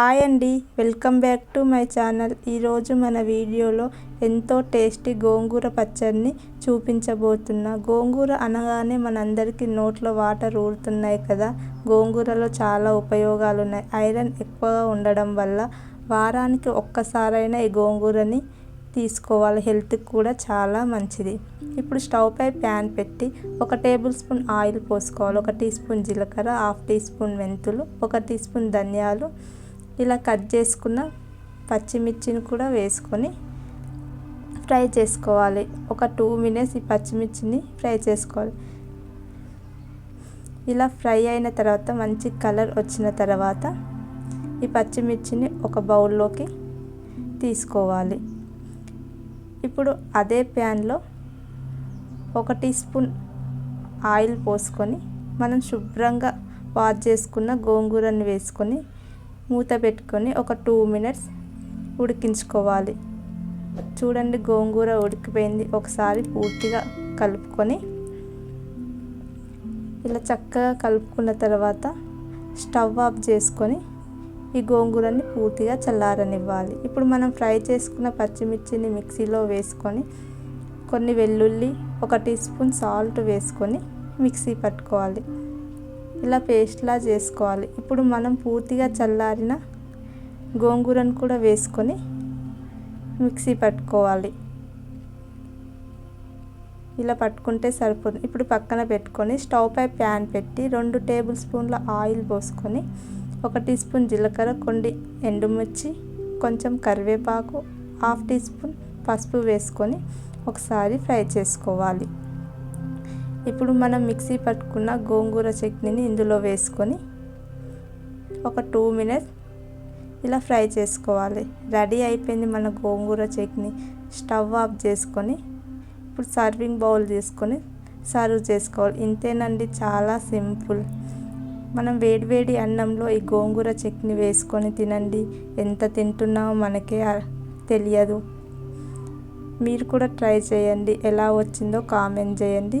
Hi అండి. Welcome back to my channel. ఈరోజు మన వీడియోలో ఎంతో టేస్టీ గోంగూర పచ్చడిని చూపించబోతున్నా. గోంగూర అనగానే మనందరికీ నోట్లో వాటర్ ఊరుతున్నాయి కదా. గోంగూరలో చాలా ఉపయోగాలు ఉన్నాయి ఐరన్ ఎక్కువగా ఉండడం వల్ల వారానికి ఒక్కసారైనా ఈ గోంగూరని తీసుకోవాలి. హెల్త్కి కూడా చాలా మంచిది. ఇప్పుడు స్టవ్ పై ప్యాన్ పెట్టి ఒక టేబుల్ స్పూన్ ఆయిల్ పోసుకోవాలి. ఒక టీ స్పూన్ జీలకర్ర హాఫ్ టీ స్పూన్ మెంతులు ఒక టీ స్పూన్ ధనియాలు ఇలా కట్ చేసుకున్న పచ్చిమిర్చిని కూడా వేసుకొని ఫ్రై చేసుకోవాలి. ఒక టూ మినిట్స్ ఈ పచ్చిమిర్చిని ఫ్రై చేసుకోవాలి. ఇలా ఫ్రై అయిన తర్వాత మంచి కలర్ వచ్చిన తర్వాత ఈ పచ్చిమిర్చిని ఒక బౌల్లోకి తీసుకోవాలి. ఇప్పుడు అదే ప్యాన్లో ఒక టీ స్పూన్ ఆయిల్ పోసుకొని మనం శుభ్రంగా వాష్ చేసుకున్న గోంగూరని వేసుకొని మూత పెట్టుకొని ఒక టూ మినిట్స్ ఉడికించుకోవాలి. చూడండి గోంగూర ఉడికిపోయింది. ఒకసారి పూర్తిగా కలుపుకొని ఇలా చక్కగా కలుపుకున్న తర్వాత స్టవ్ ఆఫ్ చేసుకొని ఈ గోంగూరని పూర్తిగా చల్లారనివ్వాలి. ఇప్పుడు మనం ఫ్రై చేసుకున్న పచ్చిమిర్చిని మిక్సీలో వేసుకొని కొన్ని వెల్లుల్లి ఒక టీ స్పూన్ సాల్ట్ వేసుకొని మిక్సీ పట్టుకోవాలి. ఇలా పేస్ట్లా చేసుకోవాలి. ఇప్పుడు మనం పూర్తిగా చల్లారిన గోంగూరను కూడా వేసుకొని మిక్సీ పట్టుకోవాలి. ఇలా పట్టుకుంటే సరిపోతుంది. ఇప్పుడు పక్కన పెట్టుకొని స్టవ్ పై ప్యాన్ పెట్టి రెండు టేబుల్ స్పూన్ల ఆయిల్ పోసుకొని ఒక టీ స్పూన్ జీలకర్ర కొన్ని ఎండుమిర్చి కొంచెం కరివేపాకు హాఫ్ టీ స్పూన్ పసుపు వేసుకొని ఒకసారి ఫ్రై చేసుకోవాలి. ఇప్పుడు మనం మిక్సీ పట్టుకున్న గోంగూర చట్నీని ఇందులో వేసుకొని ఒక టూ మినిట్స్ ఇలా ఫ్రై చేసుకోవాలి. రెడీ అయిపోయింది మన గోంగూర చట్నీ. స్టవ్ ఆఫ్ చేసుకొని ఇప్పుడు సర్వింగ్ బౌల్ తీసుకొని సర్వ్ చేసుకోవాలి. ఇంతేనండి చాలా సింపుల్. మనం వేడివేడి అన్నంలో ఈ గోంగూర చట్నీ వేసుకొని తినండి. ఎంత తింటున్నామో మనకే తెలియదు. మీరు కూడా ట్రై చేయండి. ఎలా వచ్చిందో కామెంట్ చేయండి.